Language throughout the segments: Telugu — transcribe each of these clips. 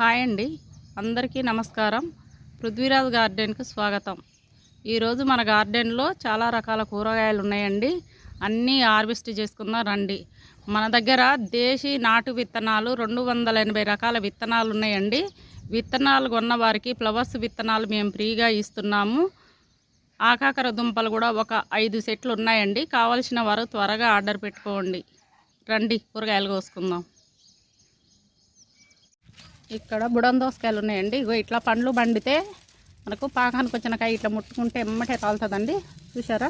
హాయ్ అండి. అందరికీ నమస్కారం. పృథ్వీరాజ్ గార్డెన్కి స్వాగతం. ఈరోజు మన గార్డెన్లో చాలా రకాల కూరగాయలు ఉన్నాయండి. అన్నీ హార్వెస్ట్ చేసుకుందాం రండి. మన దగ్గర దేశీ నాటు విత్తనాలు రెండు వందల ఎనభై రకాల విత్తనాలు ఉన్నాయండి. విత్తనాలు కొన్న వారికి ఫ్లవర్స్ విత్తనాలు మేము ఫ్రీగా ఇస్తున్నాము. ఆకాకర దుంపలు కూడా ఒక ఐదు సెట్లు ఉన్నాయండి. కావలసిన వారు త్వరగా ఆర్డర్ పెట్టుకోండి. రండి కూరగాయలు కోసుకుందాం. ఇక్కడ బుడం దోసకాయలు ఉన్నాయండి. ఇగో ఇట్లా పండ్లు పండితే మనకు పాకానికి వచ్చిన కాయ ఇట్లా ముట్టుకుంటే ఎమ్మటే తాలుతుందండి చూసారా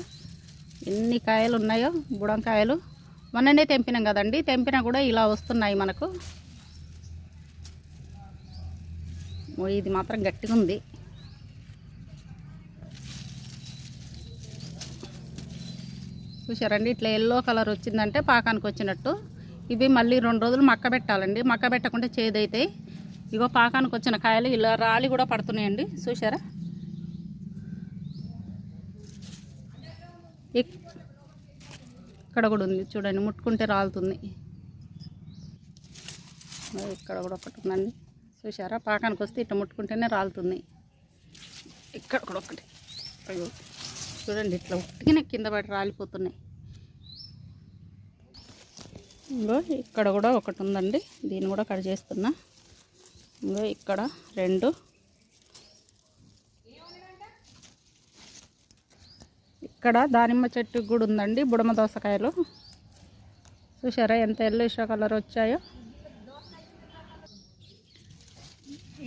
ఎన్ని కాయలు ఉన్నాయో బుడంకాయలు మొన్ననే తెంపినాం కదండి. తెంపినా కూడా ఇలా వస్తున్నాయి మనకు. ఓ, ఇది మాత్రం గట్టిగా ఉంది. చూసారండి ఇట్లా ఎల్లో కలర్ వచ్చిందంటే పాకానికి వచ్చినట్టు. ఇవి మళ్ళీ రెండు రోజులు మక్క పెట్టాలండి. మక్క పెట్టకుంటే చేదైతాయి. ఇగో పాకానికి వచ్చిన కాయలు ఇలా రాలి కూడా పడుతున్నాయండి. చూసారా ఇక్కడ కూడా ఉంది చూడండి ముట్టుకుంటే రాలుతుంది. ఇక్కడ కూడా ఒకటి ఉందండి. చూసారా పాకానికి వస్తే ఇట్లా ముట్టుకుంటేనే రాలుతుంది. ఇక్కడ కూడా ఒకటి. అయ్యో చూడండి ఇట్లా ఉట్టిగానే కింద పడి రాలిపోతున్నాయి. ఇక్కడ కూడా ఒకటి ఉందండి. దీన్ని కూడా కట్ చేస్తున్నా. ఇంకో ఇక్కడ రెండు. ఇక్కడ దానిమ్మ చెట్టు కూడా ఉందండి బుడమ దోసకాయలు. చూసారా ఎంత ఎల్లోష్ కలర్ వచ్చాయో?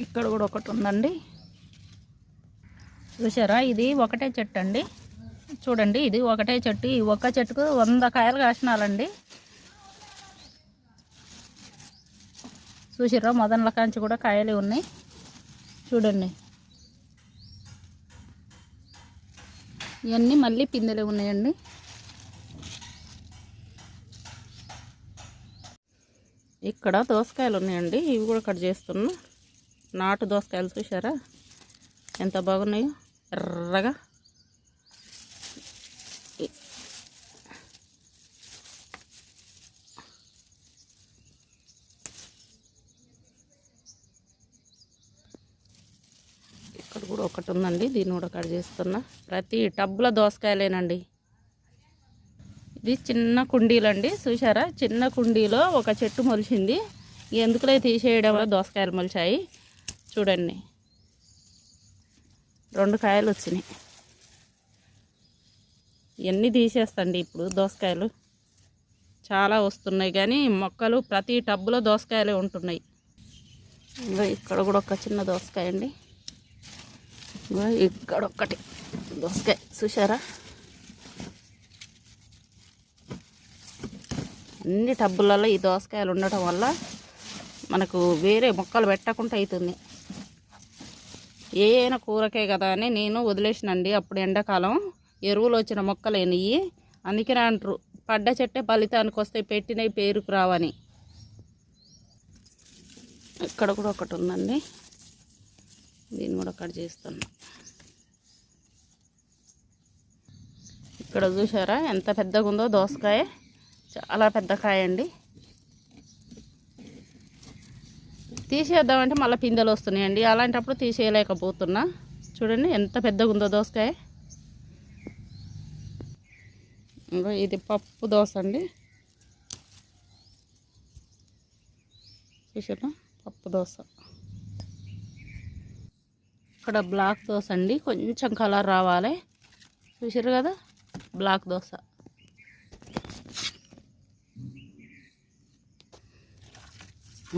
ఇక్కడ కూడా ఒకటి ఉందండి. చూసారా ఇది ఒకటే చెట్టు అండి. చూడండి ఇది ఒకటే చెట్టు. ఈ ఒక్క చెట్టుకు వంద కాయలు కాసినాలండి. చూసిర్రా? మొదన్ల కాంచి కూడా కాయలు ఉన్నాయి. చూడండి. ఇవన్నీ మళ్ళీ పిందెలే ఉన్నాయండి. ఇక్కడ దోసకాయలు ఉన్నాయండి. ఇవి కూడా కట్ చేస్తున్నా. నాటు దోసకాయలు చూసారా ఎంత బాగున్నాయో? ఎర్రగా ఇ- ఇక్కడ కూడా ఒకటి ఉందండి దీన్ని కూడా కట్ చేస్తున్నా. ప్రతి టబ్బుల దోసకాయలేనండి. ఇది చిన్న కుండీలండి చూసారా చిన్న కుండీలో ఒక చెట్టు మొలిచింది. ఎందుకులే తీసేయడం వల్ల దోసకాయలు మొలిచాయి. చూడండి. రెండు కాయలు వచ్చినాయి. ఇవన్నీ తీసేస్తండి ఇప్పుడు దోసకాయలు? చాలా వస్తున్నాయి కానీ మొక్కలు ప్రతి టబ్బులో దోసకాయలే ఉంటున్నాయి. ఇంకా ఇక్కడ కూడా ఒక చిన్న దోసకాయ అండి ఇక్కడొక్కటి. ఇక్కడ దోసకాయ చూసారా అన్ని టబ్బులలో ఈ దోసకాయలు ఉండటం వల్ల మనకు వేరే మొక్కలు పెట్టకుండా అవుతుంది ఏ అయినా కూరకే కదా అని నేను వదిలేసినండి. అప్పుడు ఎండాకాలం ఎరువులు వచ్చిన మొక్కలు అయినవి అందుకనే అంటారు పడ్డ చెట్టే ఫలితానికి వస్తే పెట్టినవి పేరుకు రావని. ఇక్కడ కూడా ఒకటి ఉందండి. దీన్ని కూడా కట్ చేస్తున్నా ఇక్కడ చూసారా ఎంత పెద్దగా ఉందో దోసకాయ. చాలా పెద్ద కాయ అండి. తీసేద్దామంటే మళ్ళీ పిందెలు వస్తున్నాయండి. అలాంటప్పుడు తీసేయలేకపోతున్నా. చూడండి ఎంత పెద్దగా ఉందో దోసకాయ. ఇది పప్పు దోశ అండి. చూసారా పప్పు దోశ ఇక్కడ బ్లాక్ దోశ అండి. కొంచెం కలర్ రావాలి. చూసారు కదా? బ్లాక్ దోశ.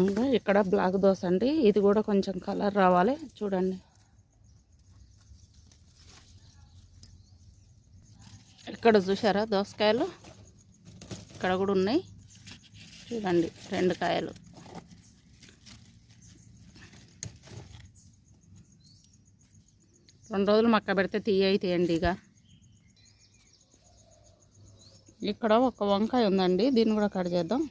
ఇంకా ఇక్కడ బ్లాక్ దోశ అండి. ఇది కూడా కొంచెం కలర్ రావాలి. చూడండి. ఇక్కడ చూసారా దోసకాయలు. ఇక్కడ కూడా ఉన్నాయి. చూడండి. రెండు కాయలు. రెండు రోజులు మక్క పెడితే తీయ తీయండి ఇక. ఇక్కడ ఒక వంకాయ ఉందండి దీన్ని కూడా కట్ చేద్దాం.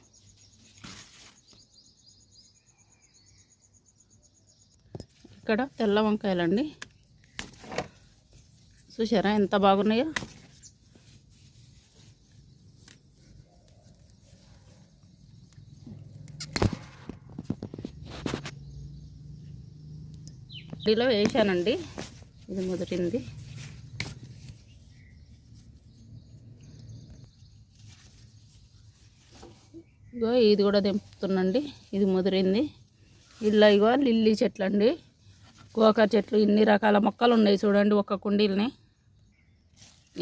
ఇక్కడ తెల్ల వంకాయలండి. చూసారా ఎంత బాగున్నాయో? ఇదిలో వేసానండి ఇది మొదటింది ఇగో ఇది కూడా దింపుతున్నాండి ఇది ముదిరింది. ఇలా ఇగో లిల్లీ చెట్లు అండి గోకర చెట్లు ఇన్ని రకాల మొక్కలు ఉన్నాయి చూడండి ఒక్క కుండీలని.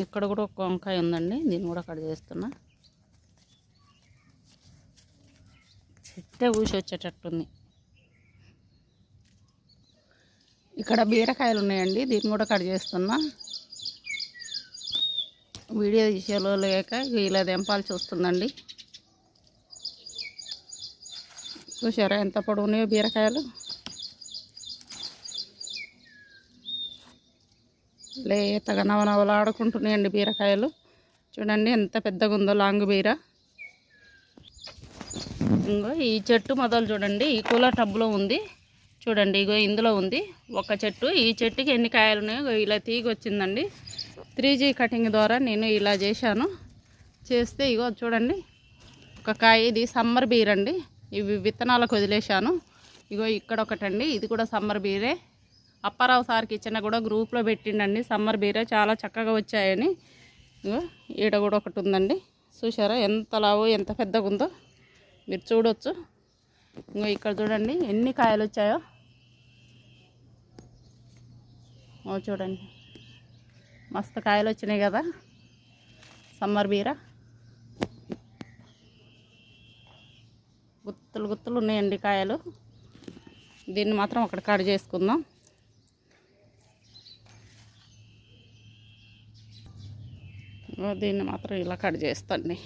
ఇక్కడ కూడా ఒక వంకాయ ఉందండి. దీన్ని కూడా కట్ చేస్తున్నా. చెట్టే ఊసి వచ్చేటట్టుంది ఇక్కడ బీరకాయలు ఉన్నాయండి. దీన్ని కూడా కట్ చేస్తున్నా. వీడియో తీసేలో లేక ఇలా దెంపాల్సి వస్తుందండి. చూసారా ఎంత పొడవున్నాయో బీరకాయలు? లేతగా నవనవలు ఆడుకుంటున్నాయండి బీరకాయలు. చూడండి ఎంత పెద్దగా ఉందో లాంగ్ బీర. ఇంకో ఈ చెట్టు మొదలు చూడండి. ఈ కూలర్ టబ్లో ఉంది. చూడండి ఇగో ఇందులో ఉంది ఒక చెట్టు. ఈ చెట్టుకి ఎన్ని కాయలు ఉన్నాయో ఇలా తీగ వచ్చిందండి త్రీ జీ కటింగ్ ద్వారా నేను ఇలా చేశాను. చేస్తే ఇగో చూడండి ఒక కాయ ఇది సమ్మర్ బీర్ అండి. ఇవి విత్తనాలకు వదిలేశాను. ఇగో ఇక్కడ ఒకటండి ఇది కూడా సమ్మర్ బీరే. అప్పారావు సార్కి ఇచ్చిన కూడా గ్రూప్లో పెట్టిండండి సమ్మర్ బీరే చాలా చక్కగా వచ్చాయని. ఇగో ఈడ కూడా ఒకటి ఉందండి. చూసారా ఎంత లావు ఎంత పెద్దగా ఉందో మీరు చూడొచ్చు. ఇంకో ఇక్కడ చూడండి ఎన్ని కాయలు వచ్చాయో. ఓ చూడండి. మస్తు కాయలు వచ్చినాయి కదా. సమ్మర్ బీర. గుత్తులు గుత్తులు ఉన్నాయండి కాయలు. దీన్ని మాత్రం ఒకటి కట్ చేసుకుందాం. ఓ దీన్ని మాత్రం ఇలా కట్ చేస్తాండి.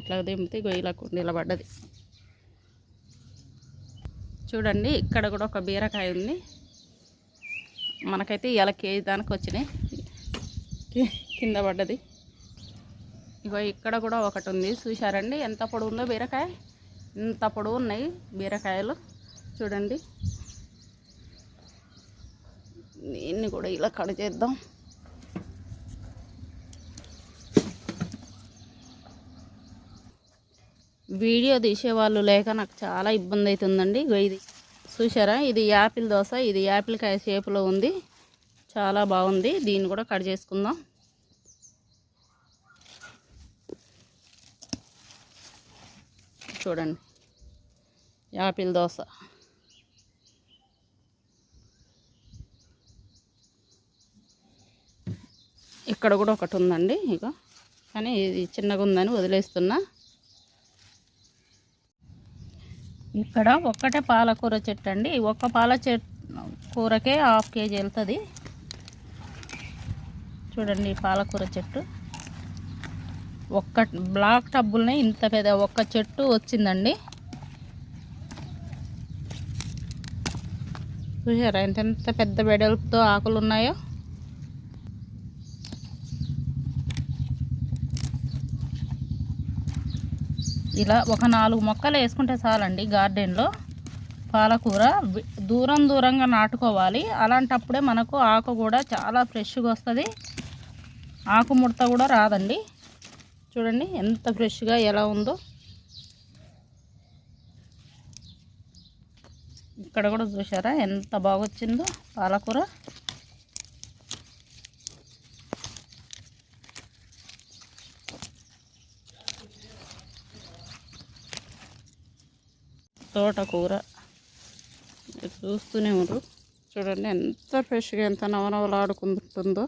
ఇట్లా దింపితే ఇగో ఇలా కుండీల చూడండి ఇక్కడ కూడా ఒక బీరకాయ ఉంది. మనకైతే ఇలా కేజీ దానికి వచ్చినాయి. కింద పడ్డది. ఇగో ఇక్కడ కూడా ఒకటి ఉంది. చూశారండి ఎంత పొడవు ఉందో బీరకాయ? ఇంత పొడవు ఉన్నాయి బీరకాయలు. చూడండి. దీన్ని కూడా ఇలా కట్ చేద్దాం. వీడియో తీసేవాళ్ళు లేక నాకు చాలా ఇబ్బంది అవుతుందండి. ఇది చూసారా ఇది యాపిల్ దోశ. ఇది యాపిల్కాయ షేపులో ఉంది. చాలా బాగుంది. దీన్ని కూడా కట్ చేసుకుందాం. చూడండి. యాపిల్ దోశ. ఇక్కడ కూడా ఒకటి ఉందండి. ఇక కానీ ఇది చిన్నగా ఉందని వదిలేస్తున్నా. ఇక్కడ ఒక్కటే పాలకూర చెట్టు అండి ఒక్క పాల చెట్టు కూరకే హాఫ్ కేజీ వెళ్తుంది. చూడండి పాలకూర చెట్టు. ఒక్క బ్లాక్ టబ్బుల్ని ఇంత పెద్ద ఒక్క చెట్టు వచ్చిందండి. చూసారా ఎంత ఎంత పెద్ద బెడల్తో ఆకులు ఉన్నాయో ఇలా ఒక నాలుగు మొక్కలు వేసుకుంటే చాలండి గార్డెన్లో. పాలకూర దూరం దూరంగా నాటుకోవాలి. అలాంటప్పుడే మనకు ఆకు కూడా చాలా ఫ్రెష్గా వస్తుంది. ఆకు ముడత కూడా రాదండి. చూడండి ఎంత ఫ్రెష్గా ఎలా ఉందో. ఇక్కడ కూడా చూసారా ఎంత బాగా వచ్చిందో పాలకూర. తోటకూర. ఇది చూస్తూనే ఉన్నారు చూడండి ఎంత ఫ్రెష్గా ఎంత నవనవలాడుకుంటుందో.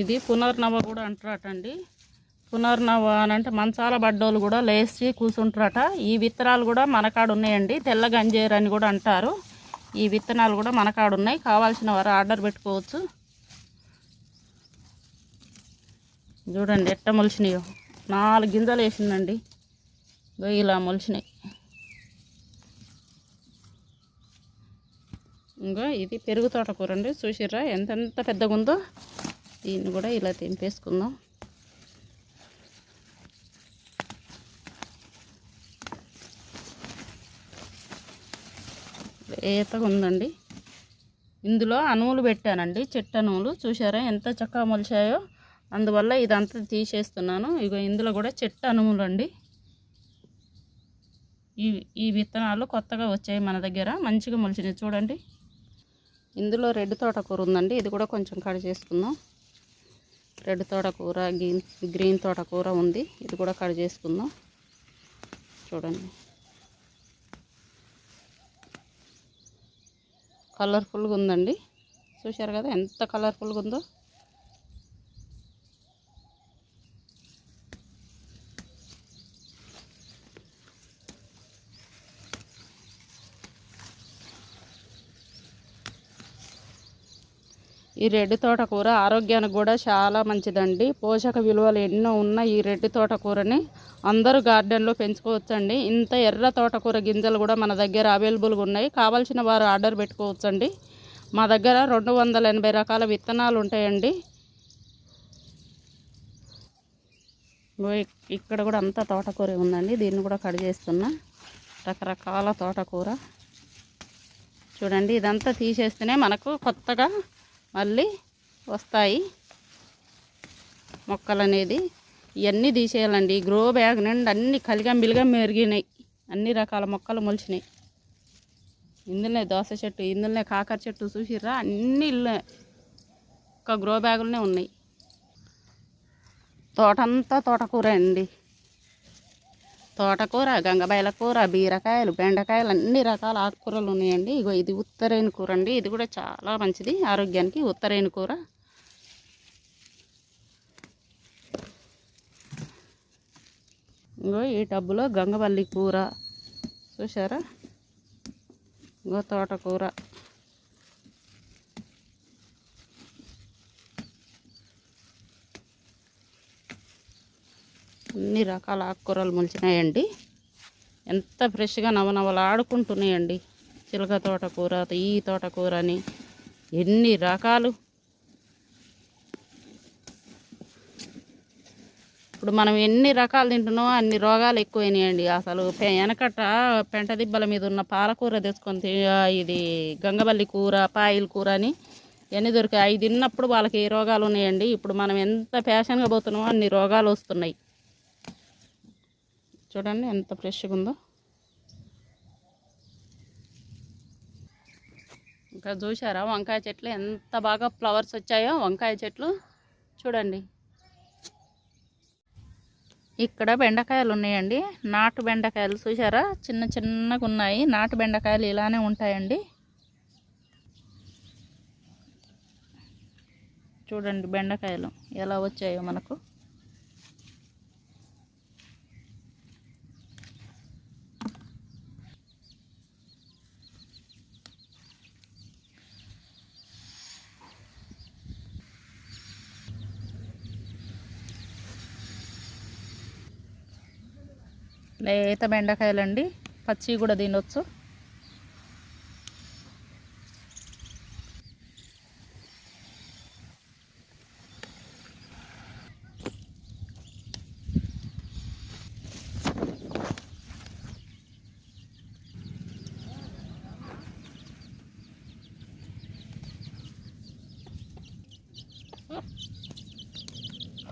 ఇది పునర్నవ కూడా అంటారటండి పునర్నవ అని అంటే మంచాల బడ్డోళ్ళు కూడా లేచి కూర్చుంటారట ఈ విత్తనాలు కూడా మనకాడ ఉన్నాయండి. తెల్ల గంజేరు అని కూడా అంటారు. ఈ విత్తనాలు కూడా మనకాడ ఉన్నాయి. కావాల్సిన వారు ఆర్డర్ పెట్టుకోవచ్చు. చూడండి ఎట్ట మొలిచినాయో. నాలుగు గింజలు వేసిందండి. ఇగో ఇలా మొలిచినాయి. ఇంకా ఇది పెరుగు తోటకూర అండి. చూసిర్రా ఎంతెంత పెద్దగా ఉందో? దీన్ని కూడా ఇలా తెంపేసుకుందాం. లేతగా ఉందండి. ఇందులో అణువులు పెట్టానండి. చెట్టు అణువులు. చూసారా ఎంత చక్కగా మొలిచాయో? అందువల్ల ఇదంతా తీసేస్తున్నాను. ఇగో ఇందులో కూడా చెట్టు అనుములు అండి. ఈ ఈ విత్తనాలు కొత్తగా వచ్చాయి మన దగ్గర. మంచిగా మొలిచినాయి. చూడండి. ఇందులో రెడ్ తోటకూర ఉందండి. ఇది కూడా కొంచెం కట్ చేసుకుందాం. రెడ్ తోటకూర గ్రీన్ గ్రీన్ తోటకూర ఉంది. ఇది కూడా కట్ చేసుకుందాం. చూడండి. కలర్ఫుల్గా ఉందండి. చూశారు కదా ఎంత కలర్ఫుల్గా ఉందో? ఈ రెడ్డి తోటకూర ఆరోగ్యానికి కూడా చాలా మంచిదండి. పోషక విలువలు ఎన్నో ఉన్న ఈ రెడ్డి తోటకూరని అందరూ గార్డెన్లో పెంచుకోవచ్చండి. ఇంత ఎర్ర తోటకూర గింజలు కూడా మన దగ్గర అవైలబుల్గా ఉన్నాయి. కావాల్సిన వారు ఆర్డర్ పెట్టుకోవచ్చండి. మా దగ్గర రెండు వందల ఎనభై రకాల విత్తనాలు ఉంటాయండి. ఇక్కడ కూడా అంతా తోటకూర ఉందండి. దీన్ని కూడా కట్ చేస్తున్నా. రకరకాల తోటకూర చూడండి ఇదంతా తీసేస్తేనే మనకు కొత్తగా మళ్ళీ వస్తాయి మొక్కలు అనేది ఇవన్నీ తీసేయాలండి. ఈ గ్రో బ్యాగ్ నుండి అన్ని కలిగా మిలిగా మెరిగినాయి. అన్ని రకాల మొక్కలు మొలిచినాయి. ఇందులోనే దోస చెట్టు ఇందులోనే కాకర చెట్టు చూసిర్రా? అన్ని ఒక గ్రో బ్యాగులనే ఉన్నాయి. తోటంతా తోటకూర అండి. తోటకూర గంగబాయల కూర బీరకాయలు బెండకాయలు అన్ని రకాల ఆకుకూరలు ఉన్నాయండి. ఇగో ఇది ఉత్తరైన కూర అండి. ఇది కూడా చాలా మంచిది. ఆరోగ్యానికి ఉత్తరైన కూర. ఇంగో ఈ టబ్బులో గంగవల్లి కూర. చూసారా ఇంకో తోటకూర. అన్ని రకాల ఆకుకూరలు మొలిచినాయండి. ఎంత ఫ్రెష్గా నవనవలు ఆడుకుంటున్నాయండి చిలక తోటకూర ఈ తోటకూర అని ఎన్ని రకాలు. ఇప్పుడు మనం ఎన్ని రకాలు తింటున్నామో అన్ని రోగాలు ఎక్కువైనాయండి. అసలు పె- వెనకట పెంట దిబ్బల మీద ఉన్న పాలకూర తెచ్చుకొని ఇది గంగబల్లి కూర పాయిల కూర అని ఇవన్నీ దొరికాయి. అవి తిన్నప్పుడు వాళ్ళకి ఏ రోగాలు ఉన్నాయండి. ఇప్పుడు మనం ఎంత ఫ్యాషన్గా పోతున్నామో అన్ని రోగాలు వస్తున్నాయి. చూడండి ఎంత ఫ్రెష్గా ఉందో. ఇంకా చూసారా వంకాయ చెట్లు ఎంత బాగా ఫ్లవర్స్ వచ్చాయో వంకాయ చెట్లు. చూడండి. ఇక్కడ బెండకాయలు ఉన్నాయండి. నాటు బెండకాయలు చూసారా చిన్న చిన్నగా ఉన్నాయి. నాటు బెండకాయలు ఇలానే ఉంటాయండి. చూడండి బెండకాయలు ఎలా వచ్చాయో మనకు. లేత బెండకాయలండి. పచ్చి కూడా తినొచ్చు.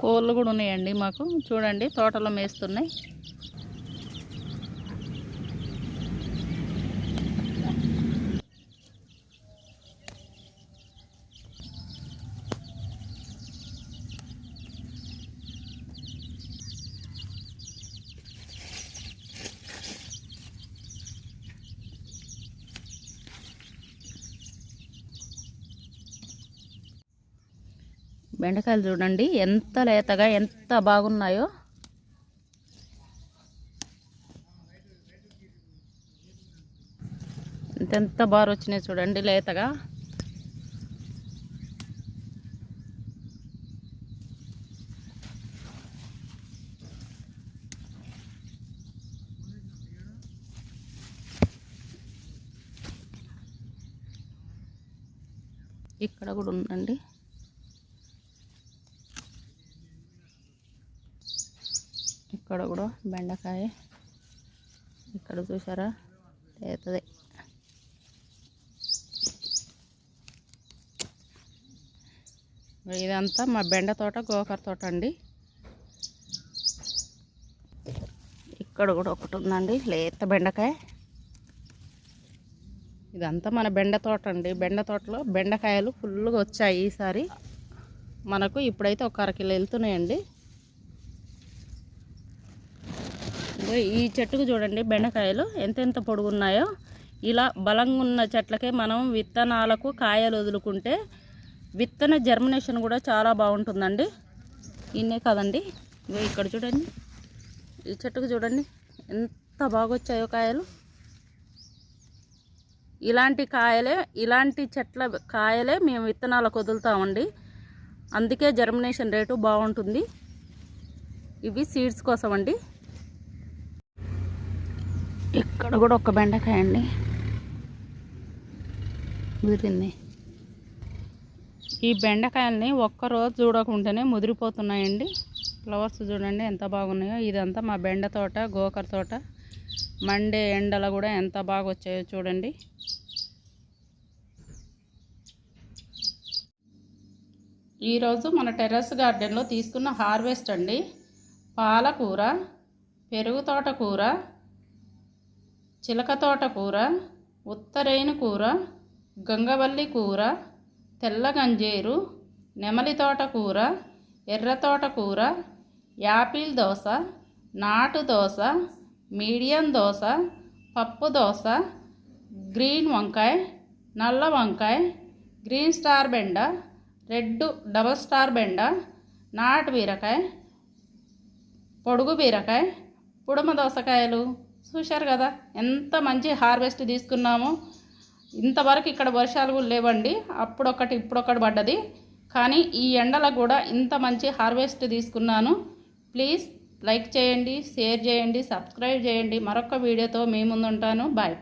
కోళ్ళు కూడా ఉన్నాయండి మాకు. చూడండి తోటలో మేస్తున్నాయి. బెండకాయలు చూడండి ఎంత లేతగా ఎంత బాగున్నాయో. ఎంత బాగా వచ్చినాయి చూడండి లేతగా. ఇక్కడ కూడా ఉందండి ఇక్కడ కూడా బెండకాయ. ఇక్కడ చూసారా? లేతది. ఇదంతా మా బెండ తోట గోకర తోట అండి. ఇక్కడ కూడా ఒకటి ఉందండి లేత బెండకాయ. ఇదంతా మన బెండ తోట అండి. బెండ తోటలో బెండకాయలు ఫుల్గా వచ్చాయి ఈసారి. మనకు ఇప్పుడైతే ఒక అరకిలో వెళ్తున్నాయండి. ఈ చెట్టుకు చూడండి బెండకాయలు ఎంతెంత పొడుగున్నాయో. ఇలా బలంగా ఉన్న చెట్లకే మనం విత్తనాలకు కాయలు వదులుకుంటే విత్తన జర్మినేషన్ కూడా చాలా బాగుంటుందండి. ఇన్నే కదండి ఇక్కడ చూడండి ఈ చెట్టుకు చూడండి ఎంత బాగా వచ్చాయో కాయలు. ఇలాంటి కాయలే ఇలాంటి చెట్ల కాయలే మేము విత్తనాలకు వదులుతామండి. అందుకే జర్మినేషన్ రేటు బాగుంటుంది. ఇవి సీడ్స్ కోసం అండి ఇక్కడ కూడా ఒక బెండకాయ అండి. ముదిరింది ఈ బెండకాయల్ని ఒక్కరోజు చూడకుండానే ముదిరిపోతున్నాయండి. ఫ్లవర్స్ చూడండి ఎంత బాగున్నాయో. ఇదంతా మా బెండ తోట గోకర తోట. మండే ఎండలు కూడా ఎంత బాగా వచ్చాయో చూడండి. ఈరోజు మన టెర్రస్ గార్డెన్లో తీసుకున్న హార్వెస్ట్ అండి. పాలకూర పెరుగు తోటకూర చిలక తోట కూర ఉత్తరేణి కూర గంగవల్లి కూర తెల్ల గంజేరు నెమలి తోట కూర ఎర్ర తోట కూర యాపిల్ దోస నాటు దోశ మీడియం దోశ పప్పు దోశ గ్రీన్ వంకాయ నల్ల వంకాయ గ్రీన్ స్టార్ బెండ రెడ్ డబల్ స్టార్ బెండ నాటు బీరకాయ పొడుగు బీరకాయ పుడమ దోసకాయలు. చూశారు కదా ఎంత మంచి హార్వెస్ట్ తీసుకున్నామో ఇంతవరకు ఇక్కడ వర్షాలు కూడా లేవండి అప్పుడొకటి ఇప్పుడొకటి పడ్డది. కానీ ఈ ఎండలో కూడా ఇంత మంచి హార్వెస్ట్ తీసుకున్నాను. ప్లీజ్ లైక్ చేయండి షేర్ చేయండి సబ్స్క్రైబ్ చేయండి. మరొక వీడియోతో మీ ముందుంటాను. బాయ్.